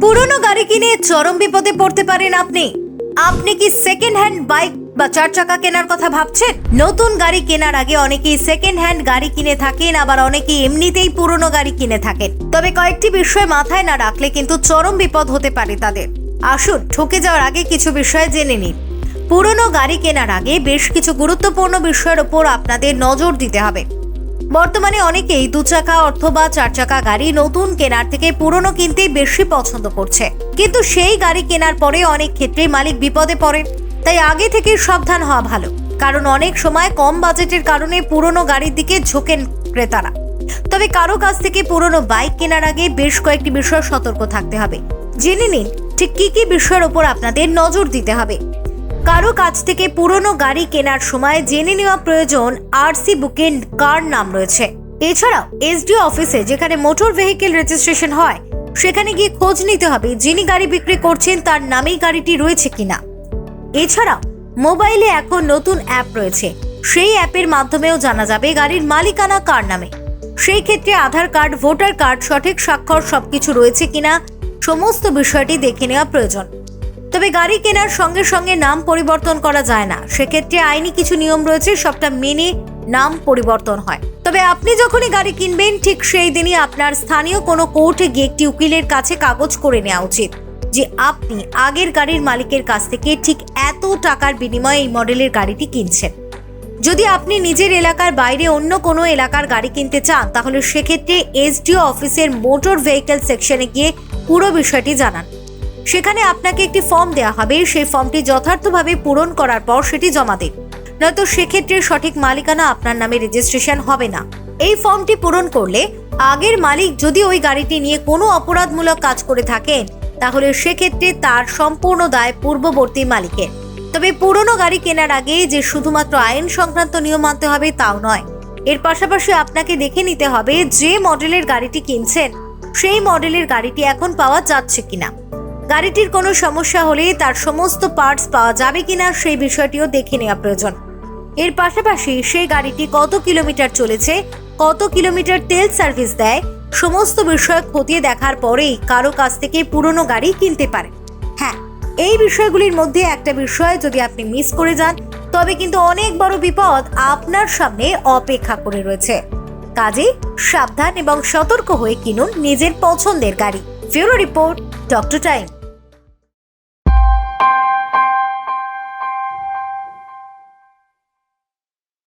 পুরনো গাড়ি কিনে চরম বিপদে পড়তে পারেন আপনি। আপনি কি সেকেন্ড হ্যান্ড বাইক বা চার চাকা কেনার কথা ভাবছেন? নতুন গাড়ি কেনার আগে অনেকেই সেকেন্ড হ্যান্ড গাড়ি কিনে থাকেন, আবার অনেকেই এমনিতেই পুরনো গাড়ি কিনে থাকেন। তবে কয়েকটি বিষয় মাথায় না রাখলে কিন্তু চরম বিপদ হতে পারে তাদের। আসুন, ঠকে যাওয়ার আগে কিছু বিষয় জেনে নিন। পুরনো গাড়ি কেনার আগে বেশ কিছু গুরুত্বপূর্ণ বিষয়ের ওপর আপনাদের নজর দিতে হবে। বর্তমানে অনেকেই দু চাকা অথবা চার চাকা গাড়ি নতুন কেনার থেকে পুরনো কিনতেই বেশি পছন্দ করছে। কিন্তু সেই গাড়ি কেনার পরে অনেক ক্ষেত্রে মালিক বিপদে পড়েন। তাই আগে থেকে সাবধান হওয়া ভালো। কারণ অনেক সময় কম বাজেটের কারণে পুরনো গাড়ির দিকে ঝোঁকেন ক্রেতারা। তবে কারও কাছ থেকে পুরনো বাইক কেনার আগে বেশ কয়েকটি বিষয় সতর্ক থাকতে হবে। জেনে নিন, ঠিক কি কি বিষয়ের ওপর আপনাদের নজর দিতে হবে। কারও কাছ থেকে পুরনো গাড়ি কেনার সময় জেনে নেওয়া প্রয়োজন আরসি বুকে কার নাম রয়েছে। এছাড়াও এসডিও অফিসে যেখানে মোটর ভেহিকেল রেজিস্ট্রেশন হয়, সেখানে গিয়ে খোঁজ নিতে হবে যিনি গাড়ি বিক্রি করছেন, তার নামেই গাড়িটি রয়েছে কিনা। এছাড়াও মোবাইলে এখন নতুন অ্যাপ রয়েছে। সেই অ্যাপের মাধ্যমেও জানা যাবে গাড়ির মালিকানা কার নামে। সেই ক্ষেত্রে আধার কার্ড, ভোটার কার্ড, সঠিক স্বাক্ষর সবকিছু রয়েছে কিনা, সমস্ত বিষয়টি দেখে নেওয়া প্রয়োজন। তবে গাড়ি কেনার সঙ্গে সঙ্গে নাম পরিবর্তন করা যায় না। সেক্ষেত্রে আইনি কিছু নিয়ম রয়েছে, সবটা মেনে নাম পরিবর্তন হয়। তবে আপনি যখনই গাড়ি কিনবেন, ঠিক সেই দিনই আপনার স্থানীয় কোনো কোর্টে গিয়ে একটি উকিলের কাছে কাগজ করে নেওয়া উচিত যে আপনি আগের গাড়ির মালিকের কাছ থেকে ঠিক এত টাকার বিনিময়ে এই মডেলের গাড়িটি কিনছেন। যদি আপনি নিজের এলাকার বাইরে অন্য কোনো এলাকার গাড়ি কিনতে চান, তাহলে সেক্ষেত্রে এসডিও অফিসের মোটর ভেহিকেল সেকশনে গিয়ে পুরো বিষয়টি জানান। সেখানে আপনাকে একটি ফর্ম দেওয়া হবে। সেই ফর্মটি যথার্থভাবে পূরণ করার পর সেটি জমা দিন। নয়তো সেক্ষেত্রে সঠিক মালিকানা আপনার নামে রেজিস্ট্রেশন হবে না। এই ফর্মটি পূরণ করলে আগের মালিক যদি ওই গাড়িটি নিয়ে কোনো অপরাধমূলক কাজ করে থাকেন, তাহলে সেক্ষেত্রে তার সম্পূর্ণ দায় পূর্ববর্তী মালিকের। তবে পুরনো গাড়ি কেনার আগে যে শুধুমাত্র আইন সংক্রান্ত নিয়ম মানতে হবে তাও নয়। এর পাশাপাশি আপনাকে দেখে নিতে হবে যে মডেলের গাড়িটি কিনছেন, সেই মডেলের গাড়িটি এখন পাওয়া যাচ্ছে কিনা। গাড়িটির কোনো সমস্যা হলে তার সমস্ত পার্টস পাওয়া যাবে কিনা সেই বিষয়টিও দেখে নেওয়া প্রয়োজন। এর পাশাপাশি সেই গাড়িটি কত কিলোমিটার চলেছে, কত কিলোমিটার তেল সার্ভিস দেয়, সমস্ত বিষয় খতিয়ে দেখার পরেই কারও কাছ থেকে পুরনো গাড়ি কিনতে পারে। হ্যাঁ এই বিষয়গুলির মধ্যে একটা বিষয় যদি আপনি মিস করে যান, তবে কিন্তু অনেক বড় বিপদ আপনার সামনে অপেক্ষা করে রয়েছে। কাজে সাবধান এবং সতর্ক হয়ে কিনুন নিজের পছন্দের গাড়ি। ফিউরো রিপোর্ট, ডক্টর টাইম।